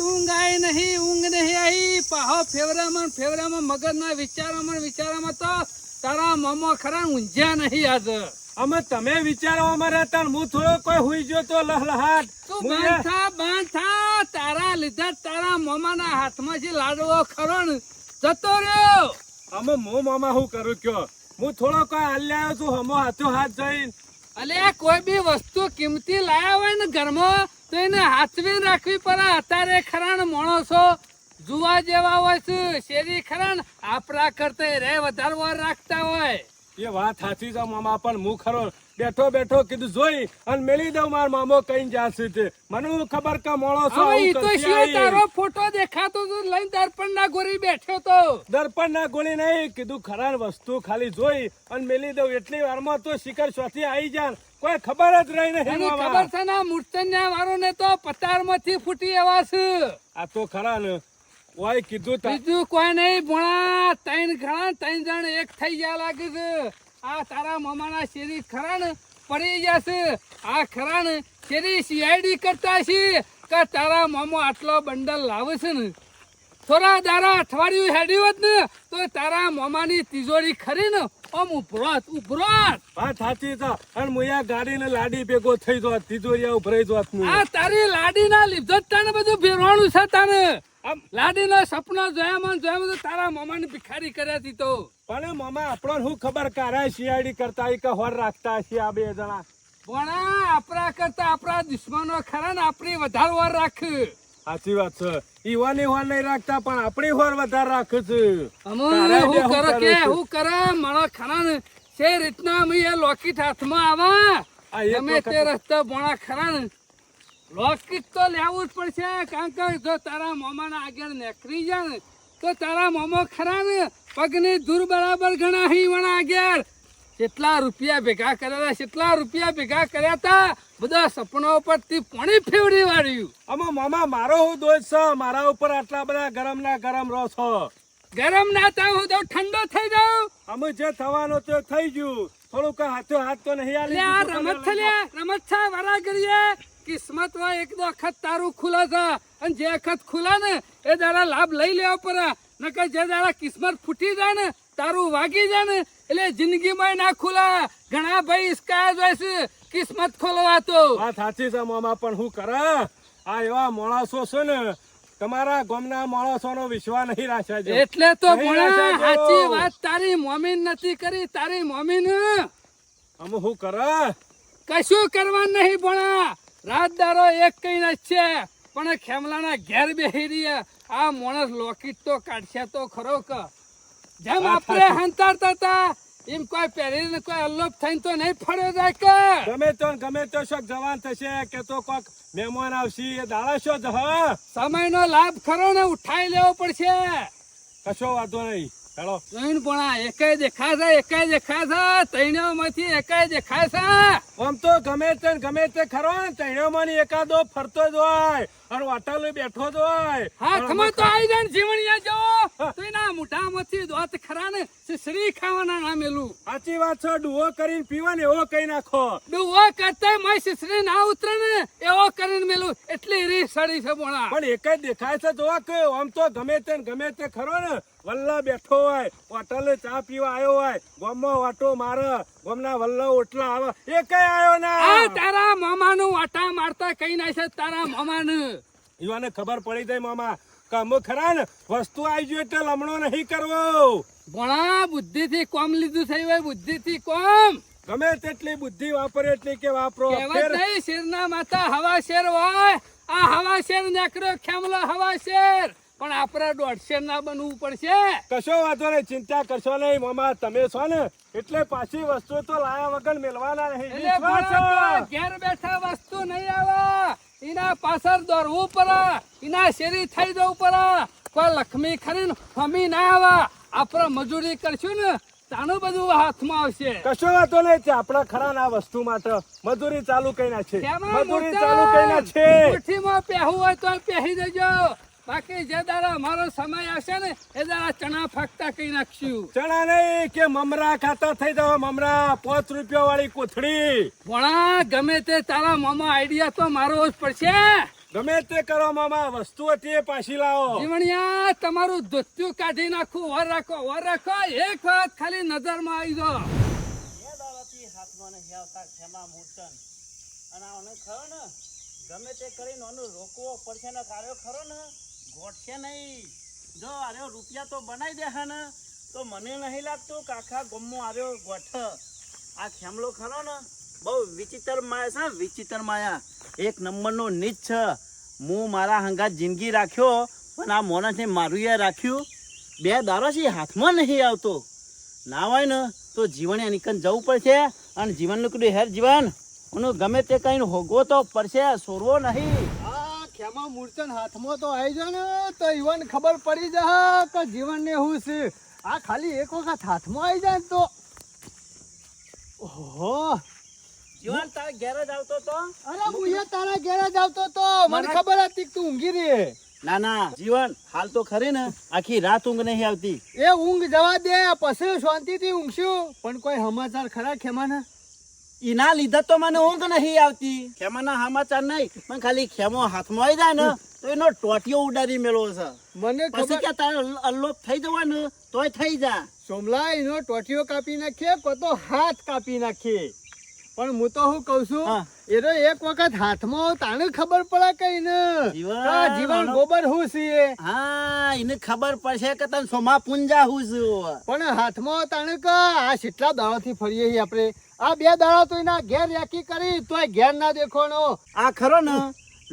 રાત ઊંઘ નહીં ઊંઘ નહીં આવી પાહો ફેવરામાં ફેવરામાં મગજના વિચારોમાં વિચારોમાં તો તારા મમો ખરા ઊંઝ્યા નહીં આજ. અમે તમે વિચારો અમારે હતા હું થોડો કોઈ હુઈ ગયો તો લહલહાટ. તું બંધ થા બંધ થા તારા લીધા તારા મોમાના હાથમાંથી લાડવો ખરો જતો રહ્યો. અમે મો મામા હું કરું કયો? હું થોડો કોઈ હાલ્યા છું હમો હાથો હાથ જઈને અલે કોઈ બી વસ્તુ કિંમતી લાયા હોય ને ઘરમાં તો એને હાથવી રાખવી પડે. અત્યારે ખરાણ માણસો જુવા જેવા હોય છે. શેરી ખરાણ આપણા કરતા રે વધારે વાર રાખતા હોય. એ વાત સાચી છે મામા પણ હું ખરો બેઠો બેઠો કીધું જોઈ અને મેલી દઉં માર મામો કઈ જાશે તે. મને ખબર કે મોળો છો હવે ઈ તો શું તારો ફોટો દેખાતો તો લઈને દર્પણ ના ગોરી બેઠો તો. દર્પણ ના ગોળી નહીં કીધું ખરાણ વસ્તુ ખાલી જોઈ અને મેલી દઉં. એટલી વારમાં તો શિખર સ્વાથી આવી જાય કોઈ ખબર જ રહી નહીં. ખબર છે ને મૂર્તન્યા વાળો ને તો પતારમાંથી ફૂટી એવા છે. આ તો ખરા ને કોઈ કીધું બીજું કોઈ નહીં ભણા ત્રણ ઘણા ત્રણ જણ એક થઈ ગયા લાગે છે. આ તારા મામાના શેરી ખરા ને પડી છે. આ ખરા ને શેરી સીઆઈડી કરતા છે કે તારા મામો આટલો બંડલ લાવે છે ને. થોડા દારા અઠવાડિયું હેડ્યું હોત ને તો તારા મામાની તિજોરી ખરી ને આમ ઉભરોત ઉભરોત વાત સાચી છે. અને લાડી ભેગો થઈ જોત તિજોરિયા ઉભરાઈ જોત. આ તારી લાડીના લીધો તને બધું ભેરવાનું છે તને આમ લાડીના સપના જોયા મન જોયા તો તારા મામાને ભિખારી કર્યા હતી તો. પણ મામા આપણો શું ખબર કારા શિયાળી કરતા કે હોર રાખતા આ બે જણા? પણ આપણા કરતા આપણા દુશ્મનો ખરા ને આપણી વધારે વાર રાખ. સાચી વાત છે. ઈવાની હોર નહીં રાખતા પણ આપણી હોર વધારે રાખે છે. અમે હું કરો કે હું કરે? મારા ખરા છે રીતના અમે એ લોકેટ હાથમાં આવા ગમે તે રસ્તા ભણા ખરા લોકેટ તો લેવું જ પડશે કારણ કે જો તારા મોમાના આગળ નેકરી જાય તો તારા મોમો ખરા ને પગની દૂર બરાબર ઘણા હી વણા આગળ. કેટલા રૂપિયા ભેગા કરેલા કેટલા રૂપિયા ભેગા કર્યા હતા બધા સપના ઉપરથી પાણી ફેવડી વાળ્યું. આમાં મામા મારો હું દોષ છે. મારા ઉપર આટલા બધા ગરમ ના ગરમ રહો છો. ગરમ ના થાય હું તો ઠંડો થઈ જાઉં. અમે જે થવાનો તે થઈ ગયું. થોડુંક હાથો હાથ તો નહીં આલે આ રમત છે રમત છે વારા કરીએ કિસ્મત હોય એક વખત તારું ખુલે છે. અને જે વખત ખુલે ને એ દાડા લાભ લઈ લેવા પડે. નકર જે દાડા કિસ્મત ફૂટી જાય ને તારું વાગી જાય ને એટલે જિંદગીમાં ના ખુલા. ઘણા ભાઈ ઇસ્કાયા જાય છે કિસ્મત ખોલવા તો વાત સાચી છે મામા પણ હું કરે? આ એવા માણસો છે ને તમારા ગામના માણસોનો વિશ્વાસ નહીં રાખે એટલે તો ભણા સાચી વાત તારી મોમીન નથી કરી તારી મોમીન. અમે હું કરે? કશું કરવાનું નહીં ભણા. રાત દારો એક કઈ ન છે પણ ખેમલાના ઘેર બેહી રહ્યા આ માણસ લોકેટ તો કાઢશે તો ખરો કે. જેમ આપણે હંતાડતા હતા એમ કોઈ પહેરીને કોઈ અલ્લોપ થઈને તો નહીં ફળ્યો જાય કે? ગમે તો ગમે તો શોક જવાન થશે કે તો કોક મહેમાન આવશે એ દાડા શો જ હ? સમયનો લાભ ખરો ને ઉઠાઈ લેવો પડશે. કશો વાંધો નહીં. હેલો જોઈને ભણા એકાય દેખાય છે એકાય દેખાય છે તૈણમાંથી એકાય દેખાય છે આમ તો ગમે તે ને ગમે તે ખરો ને તૈણોમાં એકાદો ફરતો જ હોય અને વાટલ બેઠો જ હોય. હાથમાં તો આવી જાય જીવણિયા જો. તો એના મોઢામાંથી દોત ખરા ને શ્રી ખાવાના નામેલું. સાચી વાત છે ડુઓ કરીને પીવા ને એવો કઈ નાખો. ડુવો કરતા માય સિસરી ના ઉતરે ને એવો કરીને મેલું. એટલી રી સડી છે બોણા પણ એક જ દેખાય છે જોવા કે આમ તો ગમે તે ને ગમે તે ખરો ને વલ્લા બેઠો હોય હોટલે ચા પીવા આવ્યો હોય ગોમમાં વાટો મારે ગોમના વલ્લા ઓટલા આવે. એ કઈ આવ્યો આ ના તારા મામાનું વાટા મારતા કઈ ના છે તારા મામાનું? યુવાને ખબર પડી જાય મામા કમ ખરા ને વસ્તુ આવી ગયું એટલે લમણો નહીં કરવો. ભણા બુદ્ધિથી કોમ લીધું થયું હોય બુદ્ધિથી કોમ. ગમે તેટલી બુદ્ધિ વાપરે એટલી કે વાપરો. નહીં શેરના માતા હવા શેર હોય આ હવા શેર નીકળ્યો ખેમલો હવા શેર. પણ આપણે દોઢ શેર ના બનવું પડશે. કશો વાંધો નહીં ચિંતા કરશો નહીં મામા તમે છો ને એટલે પાછી વસ્તુ તો લાયા વગર મેળવાના નહીં. ઘેર બેઠા વસ્તુ નહીં આવે. એના પાછળ દોડવું પડે. એના શેરી થઈ જવું પડે. કોઈ લક્ષ્મી ખરી ફમી ના આવે. આપણે મજૂરી કરશું ને તાનું બધું હાથમાં આવશે. કશો વાતો નહીં છે આપણા ખરા ના વસ્તુ માટે મજૂરી ચાલુ કઈ ના છે મજૂરી ચાલુ કઈ ના છે મુઠ્ઠીમાં પહેવું હોય તો પહેરી દેજો. બાકી જે દાડા મારો સમય આવશે ને એ દાડા ચણા ફાકતા કઈ નાખશું. ચણા નહીં કે મમરા ખાતા થઈ જાવ મમરા પાંચ રૂપિયા વાળી કોથળી. ભણા ગમે તે તારા મામા આઈડિયા તો મારો જ પડશે. ગમે તે કરો મામા વસ્તુ હતી પાછી લાવો. જીવણિયા તમારું ધોત્યું કાઢી નાખું વર રાખો વર રાખો એક વખત ખાલી નજરમાં આવી જાઓ. હાથમાં નહીં આવતા ખેમા મૂર્તન. અને આને ખરો ને ગમે તે કરીને આનું રોકવો પડશે ને કાર્યો ખરો ને? ગોઠશે નહીં. જો આર્યો રૂપિયા તો બનાવી દે હે ને તો મને નહીં લાગતું કાખા ગમો આર્યો ગોઠ. આ ખેમલો ખરો ને? બહુ વિચિત્ર માયા છે વિચિત્ર માયા. એક નંબરનો નીચ છે. હું મારા હંગાત જિંદગી રાખ્યો, પણ આ મોનસને મારું એ રાખ્યું. બે દારોથી હાથમાં નહીં આવતો. ના હોય ને, તો જીવન નિકન જવું પડશે અને જીવનનું કીધું હેર જીવન એનું ગમે તે કઈ હોગવો તો પડશે સોરવો નહીં. ખેમા મૂર્છન હાથમાં તો આવી જાય ને તો ઈવન ખબર પડી જાય કે જીવન ને હું છે. આ ખાલી એક વખત હાથમાં આવી જાય તો. ઓહો. જીવન તારે ઘેર જ આવતો તો? અરે હું તારા ઘેર જ આવતો તો. મને મને- ખબર હતી કે તું ઊંઘી રહી. ના ના જીવન હાલ તો ખરી ને. આખી રાત ઊંઘ નહીં આવતી. એ ઊંઘ જવા દે પછી શાંતિથી ઊંઘશું. પણ કોઈ સમાચાર ખરા ખેમાના? એના લીધે તો મને ઊંઘ નહીં આવતી. ખેમાના સમાચાર નહીં પણ ખાલી ખેમો હાથમાં આવી જાય ને તો એનો ટોટિયો ઉડાડી મેળવો છે. મને પછી કે તારે અલ્લોપ થઈ જવાનું તોય થઈ જા. સોમલા એનો ટોટિયો કાપી નાખીએ કો તો હાથ કાપી નાખીએ પણ હું તો હું કઉ છું એ તો એક વખત હાથમાં તાને ખબર પડે કઈ ને જીવન, ગોબર હું છીએ હા એને ખબર પડશે કે તને સોમા પુંજા હું છું. પણ હાથમાં તાણે કે આ કેટલા દાડાથી ફરીએ છીએ આપણે? આ બે દાડા તો એના ઘેર રેકી કરી એ ઘેર ના દેખવાનો. આ ખરો ને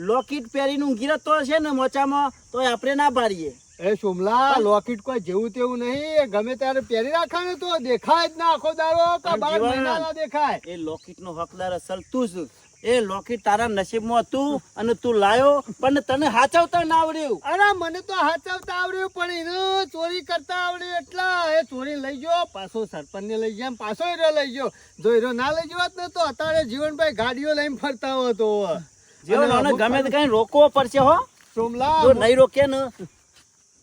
લોકેટ પહેરીને ઊંઘી તો છે ને મોચામાં તો આપણે ના પાડીએ. એ સોમલા લોકેટ કોઈ જેવું તેવું નહીં. એ ગમે ત્યારે પહેરી રાખે તો દેખાય જ ના આખો દારો કે બાર મહિના ના દેખાય. એ લોકેટ નો હકદાર અસલ તું છું એ લોકેટ તારા નસીબમાં હતું અને તું લાયો પણ તને હાચવતા ના આવડ્યું. અરે મને તો હાચવતા આવડ્યું પણ એને ચોરી કરતા આવડ્યું એટલા. એ ચોરી લઈ ગયો પાછો સરપંચ ને લઈ ગયા પાછો એરો લઈ ગયો. જો એરો ના લઈ ગયો ને તો અત્યારે જીવનભાઈ ગાડીઓ લઈને ફરતા હતો. જીવન ગમે તે કઈ રોકવો પડશે હો. સોમલા જો નહીં રોકે ને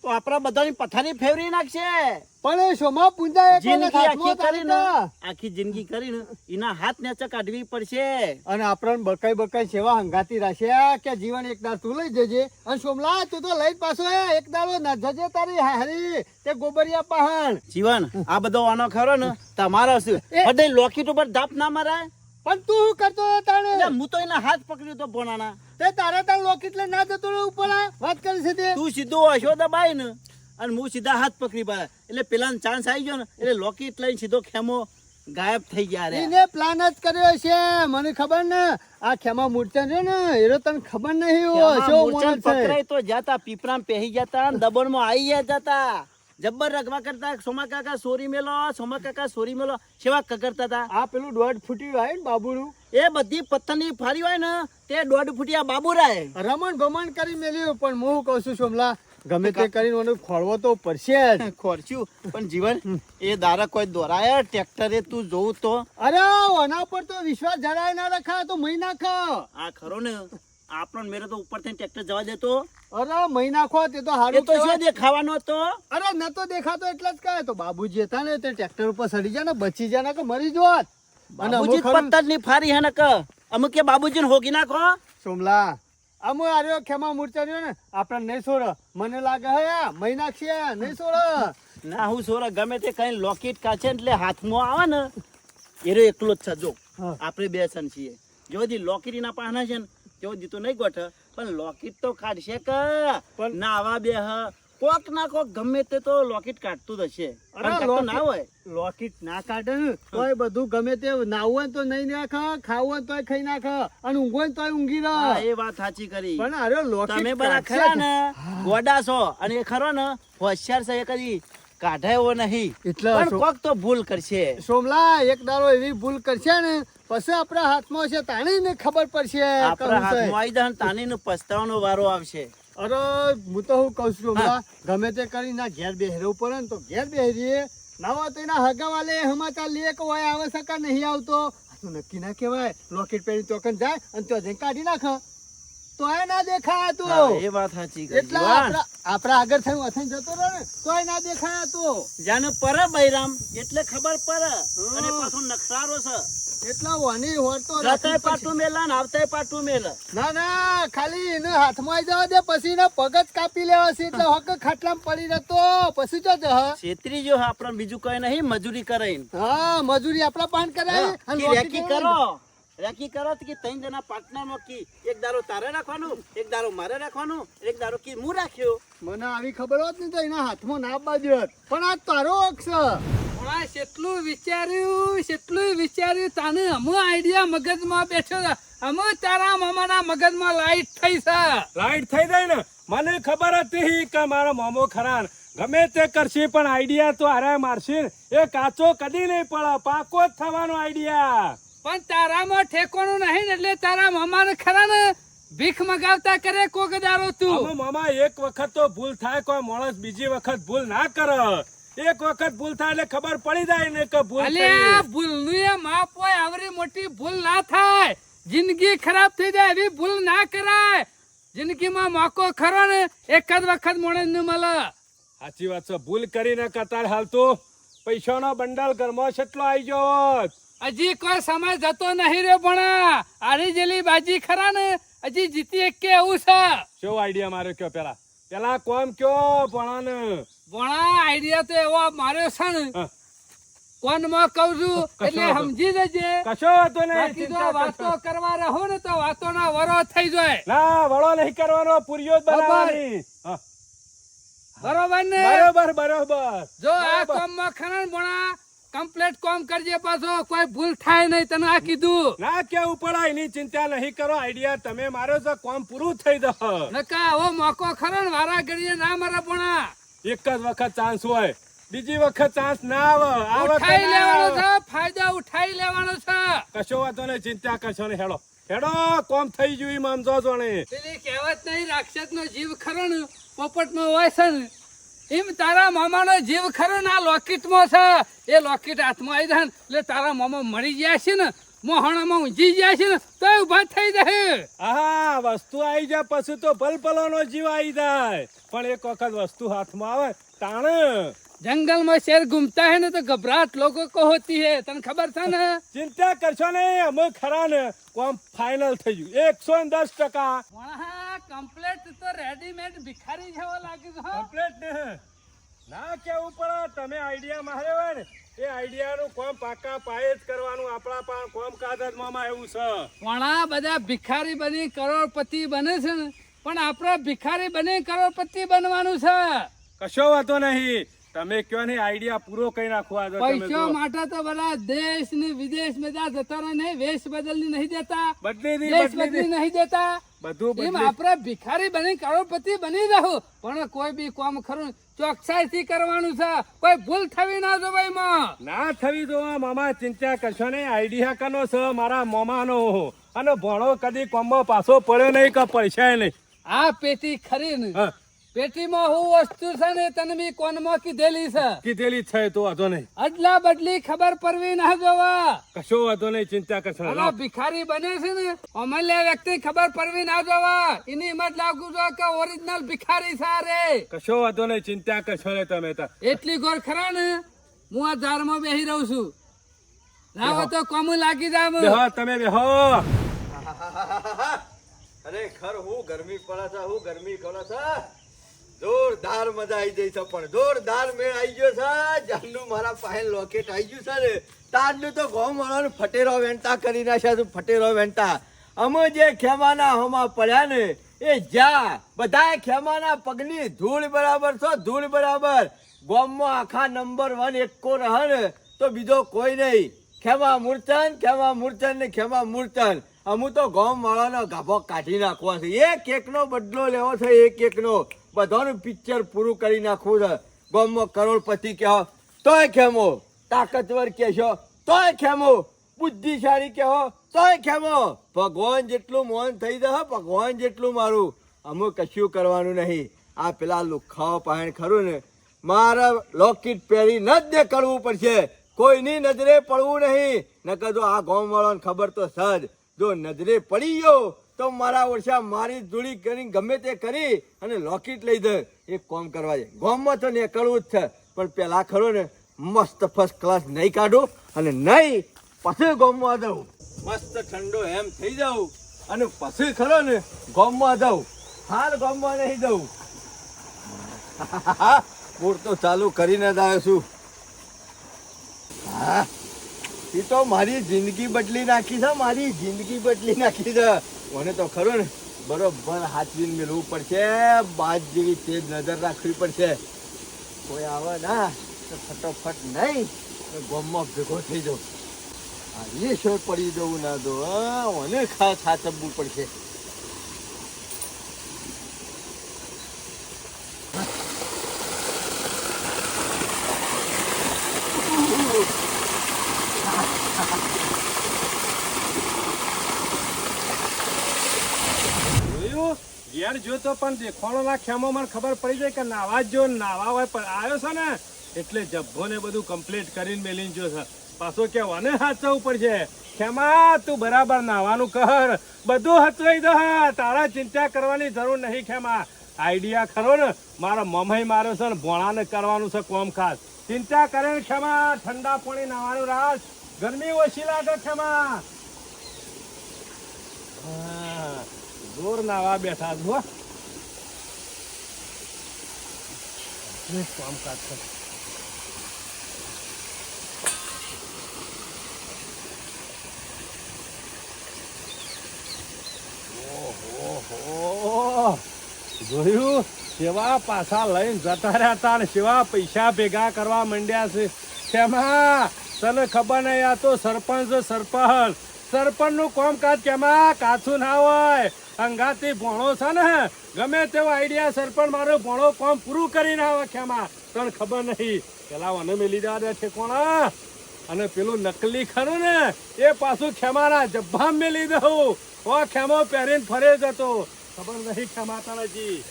તો આપણા બધાની પથારી ફેરવી નાખશે. પણ એ શોમાં પૂંજા એક જિંદગી આખી કરીને આખી જિંદગી કરીને એના હાથ નેચે કાઢવી પડશે. અને આપણને બકાઈ બકાઈ સેવા હંગાતી રાખશે કે જીવન એક દાર તું લઈ જજે. અને સોમલા તું તો લઈ પાછો. એક દાડો ન જજે તારી હારી. તે ગોબરિયા પહાણ. જીવન આ બધો આનો ખરો ને તમારો શું? બધે લોકેટ ઉપર ધાપ ના મરાય? પણ તું શું કરતો તાણે? હું તો એના હાથ પકડ્યો તો ભોણાના. તે તારે તાર લોકેટ લઈને ના જતો ઉપર વાત કરી છે તે તું સીધો હશો દબાય ને. અને હું સીધા હાથ પકડી પાડે. એટલે પેલાને ચાન્સ આવી ગયો ને એટલે લોકેટ લઈને સીધો ખેમો ગાયબ થઈ ગયા રે. એને પ્લાન જ કર્યો છે મને ખબર ને આ ખેમા મૂર્ચન છે ને એરો તને ખબર નહીં હો શું મૂર્છન પકડાય તો જાતા પીપરામ પહેરી જતા દબણમાં આવી ગયા જતા. જબ્બર રગવા કરતા સોમા કાકા સોરી મેલો સોમા કાકા સોરી મેલો. સેવા કરતા હતા આ પેલું દોઢ ફૂટી હોય ને બાબુરું એ બધી પથ્થરની ફારી હોય ને તે દોઢ ફૂટિયા બાબુરાય રમણ ભમણ કરી મેલ્યું પણ હું કહું છું સોમલા ગમે તે કરીને મને ખોળવો તો પડશે જ. ખોરચ્યું પણ જીવન એ દારા કોઈ દોરાય ટ્રેક્ટરે તું જોઉં તો. અરે આના પર તો વિશ્વાસ જરાય ના રખાય તો મહી નાખ. આ ખરો ને. આપણો મેરો તો ઉપરથી ટ્રેક્ટર જવા દેતો. અરે મહિના ખો તે તો એ તો શું દેખાવાનો હતો? અરે ન તો દેખાતો એટલે જ કહે તો બાબુજી હતા ને તે ટ્રેક્ટર ઉપર સડી જાય ને બચી જાય ને કે મરી જોત. બાબુજી પત્તરની ફારી હે ને કે? અમુક કે બાબુજી હોગી નાખો. સોમલા અમુ આર્યો ખેમા મૂર્છા ને આપણે નહીં છોડ મને લાગે હે મહિના છે નહીં છોડ ના હું સોર ગમે તે કઈ લોકેટ કાચે એટલે હાથમાં આવે ને એરો એકલો જ છે. જો આપણે બે સન છીએ લોકેટ ના પાના છે ને તેઓ દી તો નહીં ગોઠ. પણ લોકેટ તો કાઢશે કે? પણ- ના આવા બે કોક ના કોક ગમે તે તો લોકેટ કાઢતું જ હશે. ના હોય. લોકેટ ના કાઢે તોય બધું ગમે તે નાવું તો નહીં નાખ ખાવું તોય ખાઈ નાખે અને ઊંઘો તોય ઊંઘી રહ એ વાત સાચી કરી. પણ અરે લોકેટ તમે બધા ખરા ને? ગોડા છો. અને એ ખરો ને હોશિયાર છે એ કદી કાઢાય નહીં. એટલે પણ કોક તો ભૂલ કરશે. સોમલા એક દાડો એવી ભૂલ કરશે ને પછી આપણા હાથમાં છે તાણી ને ખબર પડશે આપણા હાથમાં આવી જાય તાણી નો પસ્તાવાનો વારો આવશે. અરે હું તો હું કહું છું ગમે તે કરી ના ઘેર બેહરવું પડે ને તો ઘેર બેહરીએ. નવા તેના તો એના હગાવાલે સમાચાર લે કે હોય આવે સકા નહીં આવતો? નક્કી ના કહેવાય. લોકેટ પહેરી તો કન જાય અને તો જઈને કાઢી નાખે. તોય ના દેખાય તો એ વાત સાચી એટલા આપણા આગળ થયું અથાઈને જતો રહ્યો ને તોય ના દેખાય તો જાને પર બૈરામ એટલે ખબર પર અને પાછો નકશારો છે. એટલા વાની હોર જતાય પાટું મેલા ને આવતાય પાટું મેલા. ના ના ખાલી એને હાથમાં આવી જવા દે પછી પગ જ કાપી લેવા છે એટલે હક ખાટલામાં પડી રહેતો. પછી જો જહ. છેતરી જો આપણને બીજું કઈ નહીં મજૂરી કરાઈને. હા મજૂરી આપણા પાન કરાય અને રેકી કરો. રેકી કરો તો કે ત્રણ જણા પાર્ટનરમાં કી એક દારો તારે રાખવાનું એક દારો મારે રાખવાનું એક દારો કી હું રાખ્યો. મને આવી ખબર હોત ને તો એના હાથમાં ના બાજ્યો પણ આ તારો અક્ષ. છે આ કેટલું વિચાર્યું કેટલું વિચાર્યું તાને અમુ આઈડિયા મગજમાં બેઠો અમુ તારા મામાના મગજમાં લાઈટ થઈ છે. લાઈટ થઈ જાય ને? મને ખબર હતી કે મારો મોમો ખરાન ગમે તે કરશે પણ આઈડિયા તો હારે મારશે એ કાચો કદી નહીં પડે પાકો જ થવાનો આઈડિયા પણ તારામાં ઠેકોનું નહીં એટલે તારા મામાને ખરા ને ભીખ મગાવતા કરે કોક દારો તું મામા એક વખત તો ભૂલ થાય કોઈ માણસ બીજી વખત ભૂલ ના કરે એક વખત ભૂલ થાય એટલે ખબર પડી જાય ને કે ભૂલ અલે ભૂલનું એ માપ હોય આવરી મોટી ભૂલ ના થાય. જિંદગી ખરાબ થઈ જાય એવી ભૂલ ના કરાય. જિંદગીમાં મોકો ખરો ને એક જ વખત મોણસનું મળે. સાચી વાત છે ભૂલ કરીને કતાર હાલ તો પૈસાનો બંડલ ઘરમાં છેટલો આવી ગયો. હજી કોઈ સમય જતો નહીં રે ભણા. આરી જેલી બાજી ખરા ને? હજી જીતી એક કે એવું છે. શું આઈડિયા માર્યો કયો પેલા? પેલા કોમ કયો ભણાને? ભણા આઈડિયા તો એવો માર્યો છે ને. કોનમાં કહું છું? એટલે સમજી જજે. કશો વાતો નહીં વાતો કરવા રહો ને તો વાતોના વરો થઈ જાય. ના વળો નહીં કરવાનો પૂર્યો જ બનાવવાની. બરોબર ને? બરોબર બરોબર. જો આ કોમમાં ખરા ભણા કમ્પ્લેટ કોમ કરજે પાછો. કોઈ ભૂલ થાય નહીં તને આ કીધું. ના કેવું પડે એની ચિંતા નહીં કરો આઈડિયા તમે મારો તો કોમ પૂરું થઈ દો નકા આવો મોકો ખરો વારા ઘડીએ ના મારા ભણા એક જ વખત ચાન્સ હોય બીજી વખત ચાન્સ ના આવે. ઉઠાઈ લેવાનો છે ફાયદા ઉઠાઈ લેવાનો છે. કશો વાતો ને ચિંતા કરશો ને હેડો. હેડો કોમ થઈ ગયું મામજો જોણે પેલી કહેવત નહીં રાક્ષસ નો જીવ ખરો ને પોપટમાં હોય છે ને એમ તારા મામાનો જીવ ખરો ને આ લોકેટમાં છે. એ લોકેટ હાથમાં આવી જાય એટલે તારા મામા મરી ગયા છે ને મોહણામાં ઊંઝી ગયા છે ને તો ઊભા થઈ જાય હા વસ્તુ આવી જાય પછી તો ભલભલાનો જીવ આવી જાય. પણ એક વખત વસ્તુ હાથમાં આવે તાણ. જંગલમાં શેર ઘૂમતા હે ને તો ગભરાટ લોકો કો હોતી હે. તને ખબર છે ને? ચિંતા કરશો ને અમે ખરા ને કોમ ફાઇનલ થઈ ગયું. એકસો દસ ટકા. કમ્પ્લેટ તો રેડીમેડ ભિખારી જેવો લાગે છે કમ્પ્લેટ ના? કેવું પડે તમે આઈડિયા માર્યો હોય ને એ આઈડિયાનું કોમ પાકા પાયે જ કરવાનું આપણા પણ કોમ કાદરમાં એવું છે. ઘણા બધા ભિખારી બની કરોડપતિ બને છે ને પણ આપણે ભિખારી બની કરોડપતિ બનવાનું છે. કશો વાતો નહીં. તમે કયો ને આઈડિયા પૂરો કરી નાખો આજે પૈસા માટે તો બધા દેશ ને વિદેશ બધા જતા નહીં વેશ બદલની નહીં દેતા. બદલી દેશ બદલી નહીં દેતા. બધું એમ આપણે ભિખારી બની કરોડપતિ બની રહો. પણ કોઈ બી કોમ ખરું ચોકસાઈ થી કરવાનું છે. કોઈ ભૂલ થવી ના જો એમાં. ના થવી જો મામા ચિંતા કરશો નહીં. આઈડિયા કનો છે મારા મોમાનો. અને ભણો કદી કોમમાં પાછો પડ્યો નહીં કે પૈસા નહીં. આ પેટી ખરી ને પેટીમાં હું વસ્તુ છે ને તને બી કોનમાં કીધેલી છે? કીધેલી છે તો વાંધો નહીં. અદલા બદલી ખબર પડવી ના જોવા. કશો વાંધો નહીં ચિંતા કરશો અલા ભિખારી બને છે ને અમલ્ય વ્યક્તિ ખબર પડવી ના જોવા. એની હિંમત લાગુ જો કે ઓરિજિનલ ભિખારી સારે કશો વાંધો નહીં ચિંતા કરશો નહીં તમે તો. એટલી ગોર ખરા ને હું આ ધારમાં બેહી રહું છું. લાવો તો કોમું લાગી જામ બેહો તમે બેહો. ખરેખર હું ગરમી પડે છે હું ગરમી કરે છે. જોરદાર મજા આવી જઈ છે પણ જોરદાર મેળ આવી ગયો છે. જાનનું મારા પાસે લોકેટ આવી ગયું છે ને. તારનું તો ઘઉં મળવાનું ફટેરો વેંટા કરી નાખ્યા છે, ફટેરો વેંટા. અમે જે ખેમાના હમા પડ્યા ને, એ જા બધા ખેમાના પગની ધૂળ બરાબર છો, ધૂળ બરાબર. ગોમમાં આખા નંબર વન એકો રહે ને, તો બીજો કોઈ નહીં. ખેમા મૂર્તન ખેમા મૂર્તન ને ખેમા મૂર્તન અમુ તો ગોમ વાળાનો ગાભો કાઢી નાખવા છે. એક એકનો બદલો લેવો છે, એક એકનો. બધાનું પિક્ચર પૂરું કરી નાખવું છે. ગોમમાં કરોડપતિ કહો તોય ખેમો, તાકતવર કહેશો, તોય ખેમો, બુદ્ધિશાળી કહો તોય ખેમો. ભગવાન જેટલું મોહન થઈ જશે ભગવાન જેટલું મારું. અમુ કશું કરવાનું નહીં. આ પેલા લુખાઓ પહેણ ખરું ને. મારે લોકેટ પહેરી ન કરવું પડશે. કોઈની નજરે પડવું નહીં. નકર જો આ ગામવાળાને ખબર તો સજ. જો નજરે પડી ગયો તો મારા ઓરસા મારી ધૂળી કરી, ગમે તે કરી અને લોકેટ લઈ દે. એક કોમ કરવા જાય ગોમમાં તો નીકળવું જ છે, પણ પેલા ખરો ને, મસ્ત ફર્સ્ટ ક્લાસ નહીં કાઢું અને નહીં પછી ગોમમાં દઉં મસ્ત ઠંડો એમ થઈ જાઉં અને પછી ખરો ને, ગોમમાં દઉં હાલ ગોમમાં નહીં બોર તો ચાલુ કરીને જ આવ્યો છું. એ તો મારી જિંદગી બદલી નાખી છે, મારી જિંદગી બદલી નાખી છે. મને તો ખરું ને? બરોબર હાથવીને મેળવું પડશે. બાજ જેવી તેજ નજર રાખવી પડશે. કોઈ આવે ના, તો ફટોફટ નહીં, તો ગોમમાં ભેગો થઈ જાઉં. હા, એ શોટ પડી જવું ના દો મને ખાસ સાચવવું પડશે જોયું ઘેર જોતો પણ દેખવાળોના ખેમો મને ખબર પડી જાય કે નાવા જ નાવા હોય પણ આવ્યો છે ને, એટલે જભ્ભો ને બધું કમ્પ્લીટ કરીને મેલીને જો છે. પાછો કે વને હાચવવું પડશે ખેમા તું બરાબર નાવાનું કર. બધું હચવાઈ દો તારા ચિંતા કરવાની જરૂર નહીં ખેમા આઈડિયા ખરો ને, મારા મમય માર્યો છે ને, ભોણાને કરવાનું છે કોમ ખાસ. ચિંતા કરે ને ખેમા ઠંડા પાણી નાવાનું રાસ. ગરમી ઓછી લાગે ખેમા જોર બેઠા છો જોયું? સેવા પાછા લઈને જતા રહ્યા હતા ને સેવા પૈસા ભેગા કરવા માંડ્યા છે. શેમાં તને ખબર નહીં આ તો સરપંચ સરપંચ. સરપંચનું કામકાજ કેમાં? કાચું ના હોય. અંગાથી ભણો છે ને, ગમે તેવો આઈડિયા સરપંચ મારો ભણો કોમ પૂરું કરીને આવે ખેમાં તને ખબર નહીં. પેલા મને મેલી જવા દે છે કોણ? અને પેલું નકલી ખરું ને, એ પાછું ખેમાના જબ્બામ મેલી દઉં. ઓ ખેમો પહેરીને ફરે જતો ખબર નહીં ખેમા તણજી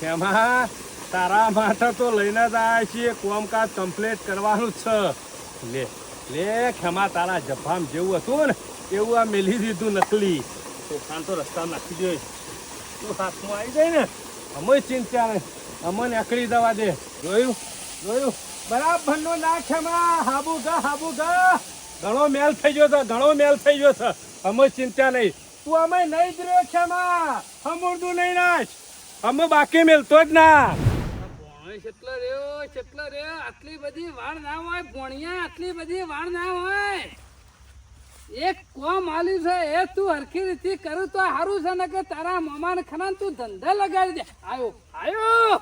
ખેમા, તારા માટે તો લઈને જ આવ્યા છીએ, કોમકાજ કમ્પ્લીટ કરવાનું જ છે. લે લે ખેમા તારા જબ્બામ જેવું હતું ને, એવું આ મેલી દીધું નકલી. તોફાન તો રસ્તા નાખી દે. તું હાથમાં આવી જાય ને અમે ચિંતા નહીં. અમે નીકળી દવા દે. જોયું? જોયું? બરાબર નો ના ખેમા હાબુ ગા હાબુ ગા ઘણો મેલ થઈ ગયો છે ઘણો મેલ થઈ ગયો છે. અમે ચિંતા નહીં. તું અમે નહીં જ રહ્યો ખેમા હમુરદું નહીં નાખ અમે બાકી મેલતો જ ના. કેટલો રહ્યો કેટલો રહ્યો. આટલી બધી વાળ ના હોય, ભોણિયા, આટલી બધી વાળ ના હોય. એક કોમ આલ્યું છે એ તું હરખી રીતે કરું તો સારું છે ને કે તારા મામાને ખરા તું ધંધા લગાડી દે. આયો આયો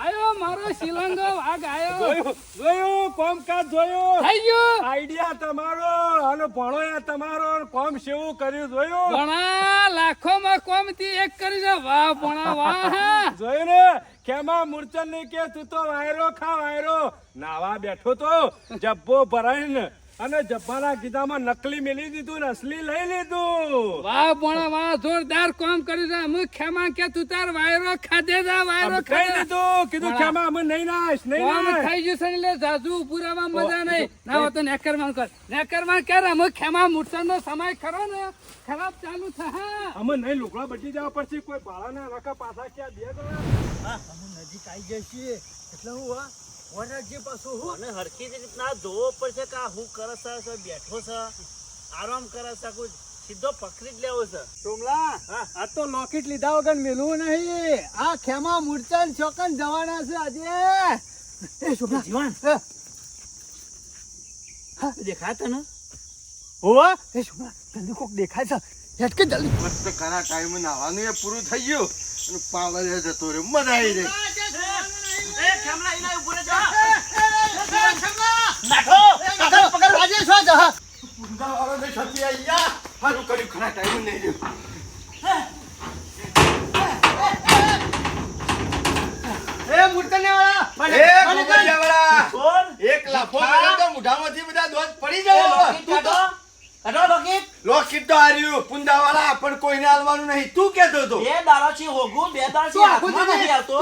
આયો મારો શિલંગો વાઘ આયો. જોયું કોમકાજ જોયું. થઈ ગયો. આઈડિયા તમારો અને ભણો તમારો કોમ શેવું કર્યું જોયું? ભણા લાખોમાં કોમથી એક કરી દે. વાહ ભણા વાહ જોયું ને? કેમાં મૂર્ચન નહીં કે તું તો વાયરો ખા વાયરો. નાવા બેઠો તો જબ્બો ભરાઈને અને જબ્બાના ગીધામાં નકલી મેલી દીધું ને અસલી લઈ લીધું. વાહ ભણા વાહ જોરદાર કામ કર્યું છે. અમે ખેમા કે તું તાર વાયરો ખાધે જા વાયરો ખાઈ દીધું કીધું ખેમા અમે નહીં નાશ નહીં નાશ. થઈ ગયું છે એટલે જાજુ પુરાવા મજા નહીં. ના તો નેકરમાન કર. નેકરમાન કર અમે ખેમા મૂર્છન નો સમય ખરો ને. ખરાબ ચાલુ થા અમે નહીં લુગડા બચી જવા પડશે. કોઈ બાળાના નાકા પાછા ક્યાં બે અમે નજીક આવી ગઈ છીએ. એટલે હું હા. વરરાજ્ય પાછું હું? મને હરખી રીતના જોવો પડશે કે આ હું કરે બેઠો છે. આરામ કરે છે કોઈ સીધો પકડી જ લેવો છે. આ તો લોકેટ લીધા વગર મેલું નહીં. આ ખેમા મૂર્છન ચોકન જવાના છે આજે. એ સોમલા જીવન. હે, દેખાય તને? હોવા? એ જલ્દી કોક દેખાય છે? હેટકે જલ્દી. મસ્ત કરા ટાઈમ નાવાનું એ પૂરું થઈ ગયું. અને પાવર જતો રહ્યો. મજા આવી વાહ જા વાળો ને છતી આઈ યા સારું કર્યું ખરા ટાઈમ નહીં રહ્યો એ મૂર્તન વાળા એ ગોબરિયાવાળા, કોણ એક લાફો માર્યો તો મોઢામાંથી બધા દોત પડી જાય કાઢો કાઢો લોકેટ લોકેટ તો હાર્યું પુંદાવાળા પણ કોઈને હાલવાનું નહીં તું કેતો હતો બે છે હોગું બે દાડાથી હાથમાં નહીં આવતો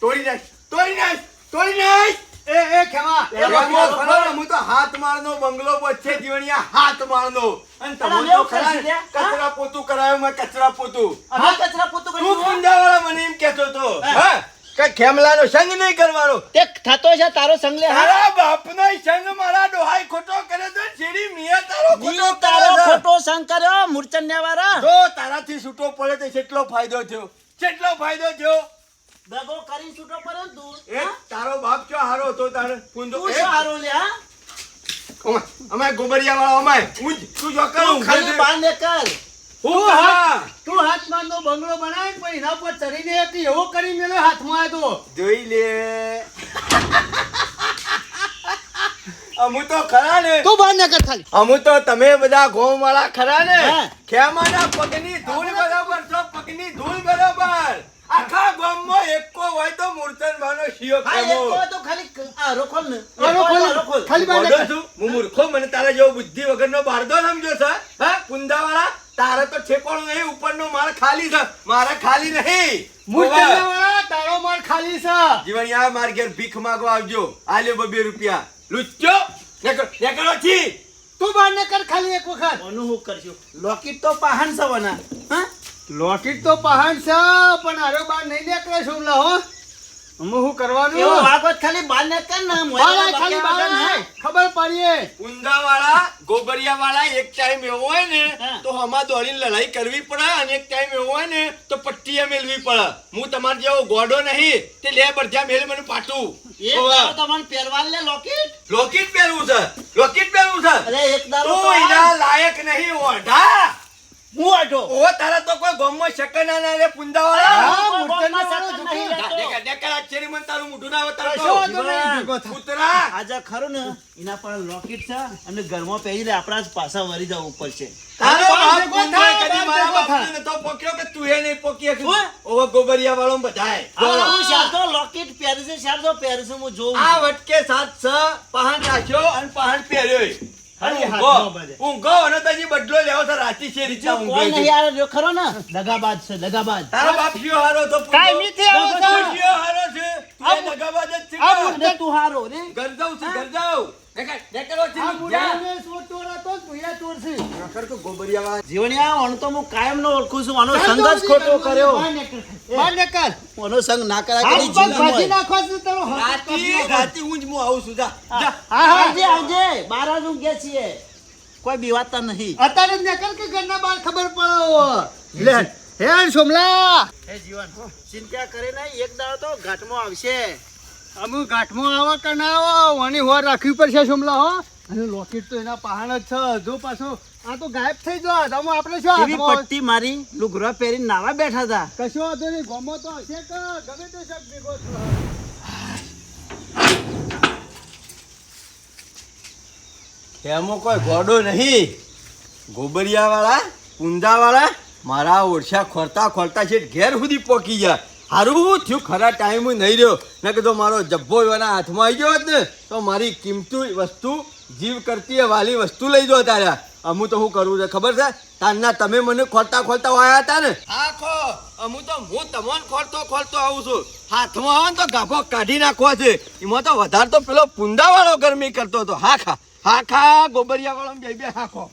તોડી નાખ તોડી નાખ તોડી નાખ એ એ ખેમા. એમાં ખરો ને, હું તો હાથ મારનો બંગલો વચ્ચે જીવણિયા હાથ મારનો. અને તમે તો ખરા કચરા પોતું કરાયો મેં કચરા પોતું. હા કચરા પોતું તું કર્યું. કુંડાવાળા મને એમ કહેતો તો. હા. કે ખેમલાનો સંગ નહીં કરવાનો? તે થતો છે તારો સંગ લે તારા બાપનો સંગ મારા ડોહાઈ ખોટો કરે તો શેરી મિયા તારો ખોટો તારો ખોટો સંગ કર્યો મૂર્છન્યા વાળા જો તારાથી છૂટો પડે તો કેટલો ફાયદો થયો? કેટલો ફાયદો થયો? દગો કરીને છૂટો પડ્યો તું એ તારો બાપ ચો હારો હતો? તારે પૂંજો તું એ, હારો લે હા? અમાય ગોબરિયા વાળા અમે ઊંજ તું જો કરું તું ખાલી બાર ને કર. હું હા તું હાથમાં બંગલો બનાય ને પણ એના પર ચડીને હતી એવો કરી મેલો હાથમાં આવ્યો જોઈ લે. અમુ તો ખરા ને. તું બહાર નીકળ ખાલી. અમુ તો તમે બધા ગોમ વાળા ખરા ને. હા. ખેમાના પગની ધૂળ બરાબર છો પગની ધૂળ બરાબર. આખા ગામમાં એકો હોય તો મૂર્તન ભાનો શિયો હા એક તો ખાલી ક- આ રોખોલ ને. આરો ખોલ. ખાલી. બહાર છું હું મૂર્ખો મને તારા જેવો બુદ્ધિ વગરનો બારદો સમજો છે હા? કુંદાવાળા તારે તો છેકોણું નહીં ઉપરનો માર ખાલી છે. મારે ખાલી નહીં. મૂર્છનાવાળા, તારો માર ખાલી છે. જીવણિયા માર ઘેર ભીખ માંગવા આવજો. આલ્યો બબે રૂપિયા. લુચ્ચો નીકળ નીકળો છી. તું બહાર નીકળ ખાલી એક વખત. કોનું હું કરજો લોકેટ તો પાહન સવાના. હા? લોકેટ તો પહાડ છે પણ આરો બાર નહીં નીકળે શું લા હો. અમે શું કરવાનું? એવો વાગત ખાલી બાર ને કર ને મોયલા ખાલી બાર બહાર વગર આય. ના. ખબર પડીએ. કુંદાવાળા એક ટાઈમ એવો હોય ને તો હમા દોડીને લડાઈ કરવી પડે અને એક ટાઈમ એવો હોય ને તો પટ્ટીએ મેલવી પડે. હું તમાર જેવો ગોડો નહીં તે લે બરજા મેલ મને પાટું એ ઓવા. પહેરવાલ લે લોકેટ? લોકેટ પહેરવું છે લોકેટ પહેરવું છે. અરે એક દારો તો લાયક નહીં ઓઢા. હું આટો ઓ તારા તો કોઈ ગોમમાં શકના ના રે પુંદાવાળા હા, નહીં જુઠ્ઠો. લેતો. દેખા દેખા આ ચેરી મન તારું મુઢું ના વાંધો નહીં, ભેગો થા. ખરું ને એના પર લોકેટ છે અને ઘરમાં પહેરી લે આપણા જ પાસા વરી જવું છે તારો બાપ બાપ ભેગો કુંદાએ થા, કદી મારા. બાપને નતો પોક્યો કે તું એ નહીં પોકીએ શકી. ઓ ગોબરિયા વાળો બધાય હું શારદો લોકેટ પહેરી છે શારદો પહેરી છે હું જોઉં આ વટકે સાત છ પહાણ રાખ્યો અને પહાણ પહેર્યો ઊંઘો. અને તો બદલો લેવો છે રાતી છે રીતના જો કોઈ નહીં આ જો ખરો ને. દગાબાજ છે દગાબાજ. તારો બાપ હારો તો આવો છો. હારો છે. તું દગાબાજ જ છે આ ને. અને તું હારો રે. ગરજાઉ છે ગરજાઉ. દેખાય, દેખાડો છે આ ને. મૂર્છનાને ચોર ચોર હતો, ભૂયા ચોર છે. નકર તો ગોબરિયાવાળા જીવણિયા આનો તો હું કાયમ નો ઓળખું છું. આનો સંગ જ ખોટો કર્યો. બહાર નીકળ ખાલી. બહાર નીકળ. આનો સંગ ના કરાય હાથ કદી ભાજી નાખો છે તારો હાથ રાતી નાખો. રાતી હું આવું છું. જા જા. હા, હા. આવજે આવજે. બાર જ ઊંઘે છીએ. કોઈ બીવાતા નહીં. અત્યારે નીકળ કે ઘરના બહાર ખબર પડે. લે હે સોમલા હે જીવન ચિંતા કરે નહીં. એક દાડો તો ઘાટમાં આવશે. અમે ઘાટમાં આવા કે ના આવો વાની હોર રાખવી પડશે સોમલા હો. અને લોકેટ તો એના પહાણ જ છે. જો પાછો આ તો ગાયબ થઈ ગયો. તમે આપણે શું એવી પટ્ટી મારી? લુગડા પહેરીને નાવા બેઠા હતા. કશો વાંધો નહીં. ગમો તો હશે કે ગમે તે શક ભેગો એમાં કોઈ ગોડો નહીં. ગોબરિયા વાળા પુંદા વાળા મારા ઓરછા ખોરતા ખોરતા છે ઘેર સુધી પોકી ગયા. હારું થયું? ખરા ટાઈમ નહીં રહ્યો. ને જો મારો જબ્બો એના હાથમાં આવી ગયો હોત ને તો મારી કિંમતી વસ્તુ જીવ કરતી વાલી વસ્તુ લઈ જો તારા. અમુ તો હું કરવું છે. ખબર છે? તારના તમે મને ખોલતા ખોલતા વાયા હતા ને? હા ખો અમુ તો, હું તમને ખોલતો ખોલતો આવું છું. હાથમાં આવે તો ગાભો કાઢી નાખવો છે. એમાં તો વધારે તો પેલો પુંદા વાળો ગરમી કરતો હતો. હા ખા હા ખા, ગોબરિયા વાળો બે બે હા ખો